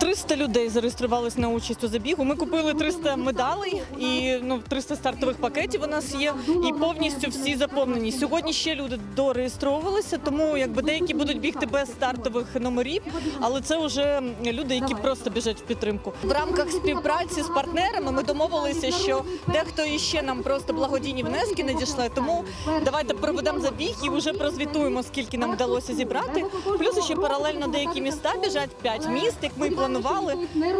300 людей зареєструвалися на участь у забігу. Ми купили 300 медалей і ну 300 стартових пакетів. У нас є і повністю всі заповнені. Сьогодні ще люди дореєстровувалися, тому якби деякі будуть бігти без стартових номерів, але це вже люди, які просто біжать в підтримку. В рамках співпраці з партнерами ми домовилися, що дехто іще нам просто благодійні внески надійшли. Тому давайте проведемо забіг і вже прозвітуємо, скільки нам вдалося зібрати. Плюс ще паралельно деякі міста біжать 5 міст, як ми і планували.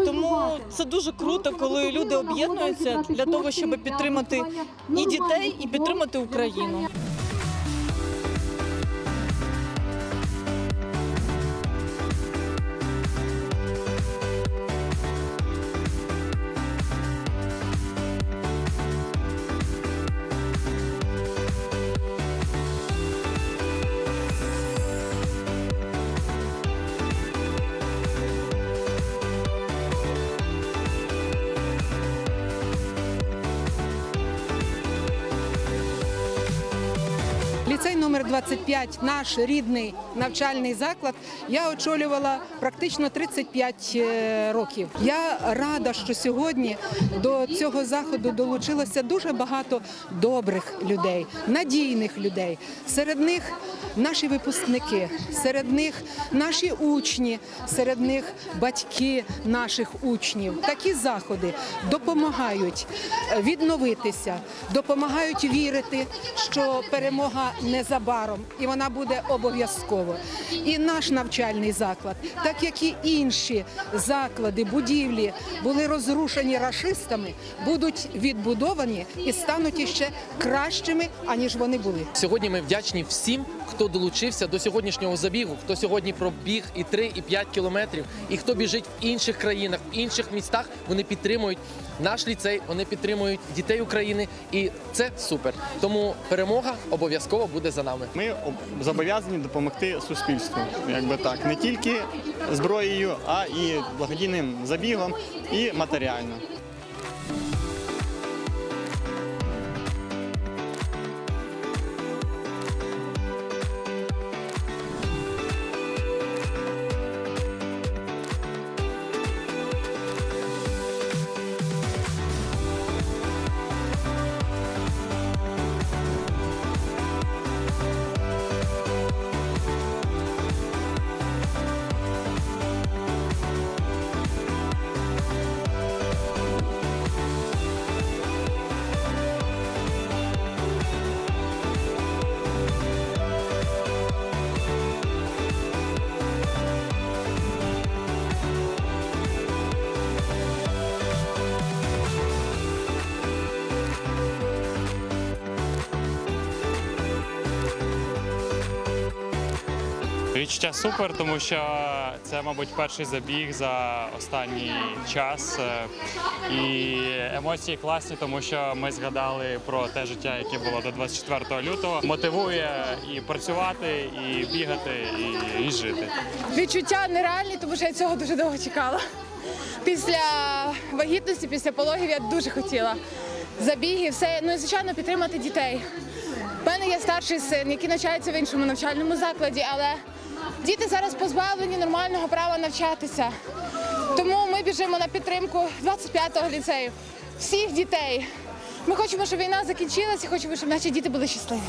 Тому це дуже круто, коли люди об'єднуються для того, щоб підтримати і дітей, і підтримати Україну. Ліцей номер 25, наш рідний навчальний заклад, я очолювала практично 35 е, років. Я рада, що сьогодні до цього заходу долучилося дуже багато добрих людей, надійних людей. Серед них наші випускники, серед них наші учні, серед них батьки наших учнів. Такі заходи допомагають відновитися, допомагають вірити, що перемога незабаром і вона буде обов'язково. І наш навчальний заклад, так як і інші заклади, будівлі були розрушені рашистами, будуть відбудовані і стануть іще кращими, аніж вони були. Сьогодні ми вдячні всім, хто долучився до сьогоднішнього забігу, хто сьогодні пробіг і 3, і 5 кілометрів, і хто біжить в інших країнах, в інших містах. Вони підтримують наш ліцей, вони підтримують дітей України, і це супер. Тому перемога обов'язково буде за нами. Ми зобов'язані допомогти суспільству, якби так, не тільки зброєю, а і благодійним забігом і матеріально. Відчуття супер, тому що це, мабуть, перший забіг за останній час. І емоції класні, тому що ми згадали про те життя, яке було до 24 лютого. Мотивує і працювати, і бігати, і, і жити. Відчуття нереальні, тому що я цього дуже довго чекала. Після вагітності, після пологів я дуже хотіла забіги, все. Ну і звичайно підтримати дітей. У мене є старший син, який навчається в іншому навчальному закладі, але діти зараз позбавлені нормального права навчатися. Тому ми біжимо на підтримку 25-го ліцею, всіх дітей. Ми хочемо, щоб війна закінчилася, хочемо, щоб наші діти були щасливі.